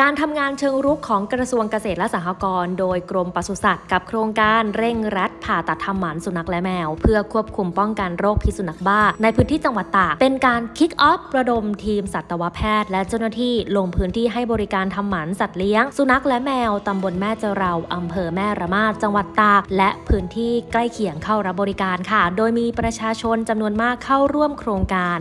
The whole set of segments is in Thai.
การทำงานเชิงรุกของกระทรวงเกษตรและสหกรณ์โดยกรมปศุสัตว์กับโครงการเร่งรัดผ่าตัดทำหมันสุนัขและแมว เพื่อควบคุมป้องกันโรคพิษสุนัขบ้า ในพื้นที่จังหวัดตาก เป็นการคิกออฟระดมทีมสัตวแพทย์ และเจ้าหน้าที่ลงพื้นที่ให้บริการทำหมันสัตว์เลี้ยง สุนัขและแมวตำบลแม่เจราอำเภอแม่ระมาดจังหวัดตาก และพื้นที่ใกล้เคียงเข้ารับบริการค่ะ โดยมีประชาชนจำนวนมากเข้าร่วมโครงการ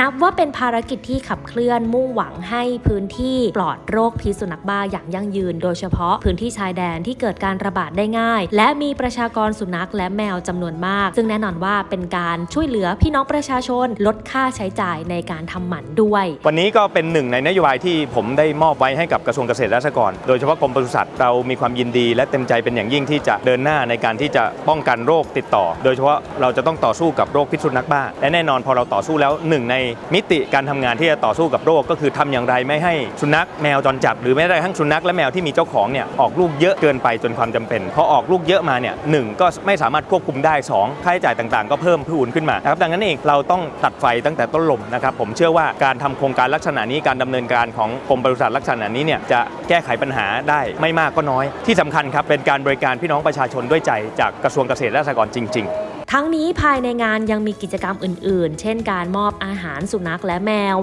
นับว่าเป็นภารกิจที่ขับเคลื่อนมุ่งหวังให้พื้นที่ปลอดโรคพิษสุนัขบ้าอย่างยั่งยืน โดยเฉพาะพื้นที่ชายแดนที่เกิดการระบาดได้ง่าย และมีประชากรสุนัขและแมวจำนวนมาก ซึ่งแน่นอนว่าเป็นการช่วยเหลือพี่น้องประชาชนลดค่าใช้จ่ายในการทำหมันด้วย วันนี้ก็เป็นหนึ่งในนโยบายที่ผมได้มอบไว้ให้กับกระทรวงเกษตรและสหกรณ์โดยเฉพาะกรมปศุสัตว์เรามีความยินดี และเต็มใจเป็นอย่างยิ่งที่จะเดินหน้าในการที่จะป้องกันโรคติดต่อ โดยเฉพาะเราจะต้องต่อสู้กับโรคพิษสุนัขบ้าและแน่นอนพอเราต่อสู้แล้วหนึ่งในมิติการทำงานที่จะต่อสู้กับโรค ก็คือทำอย่างไรไม่ให้สุนัขแมวจรจัด หรือแม้แต่ทั้งสุนัขและแมวที่มีเจ้าของเนี่ยออกลูกเยอะเกินไปจนความจำเป็นพอออกลูกเยอะมาเนี่ยหนึ่งก็ไม่สามารถควบคุมได้สองค่าใช้จ่ายต่างๆ ก็เพิ่มพูนขึ้นมานะครับดังนั้นเองเราต้องตัดไฟตั้งแต่ต้นลมนะครับผมเชื่อว่าการทำโครงการลักษณะนี้การดำเนินการของกรมปศุสัตว์ลักษณะนี้เนี่ยจะแก้ไขปัญหาได้ไม่มากก็น้อย ที่สำคัญครับเป็นการบริการพี่น้องประชาชนด้วยใจจากกระทรวงเกษตรและสหกรณ์จริง ๆ ทั้งนี้ภายในงานยังมีกิจกรรมอื่น ๆ เช่นการมอบอาหารสุนัขและแมว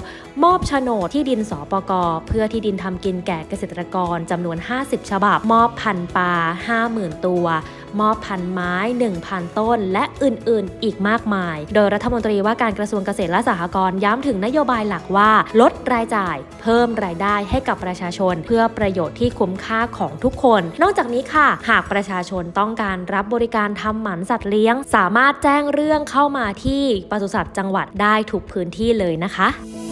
มอบโฉนดที่ดินสปกเพื่อที่ดินทำกินแก่เกษตรกรจำนวน 50 ฉบับ มอบพันปลา 50,000 ตัว มอบพันไม้ 1,000 ต้น และอื่นๆ อีกมากมาย โดยรัฐมนตรีว่าการกระทรวงเกษตรและสหกรณ์ย้ำถึงนโยบายหลักว่า ลดรายจ่าย เพิ่มรายได้ให้กับประชาชน เพื่อประโยชน์ที่คุ้มค่าของทุกคน นอกจากนี้ค่ะ หากประชาชนต้องการรับบริการทำหมันสัตว์เลี้ยง สามารถแจ้งเรื่องเข้ามาที่ปศุสัตว์จังหวัดได้ทุกพื้นที่เลยนะคะ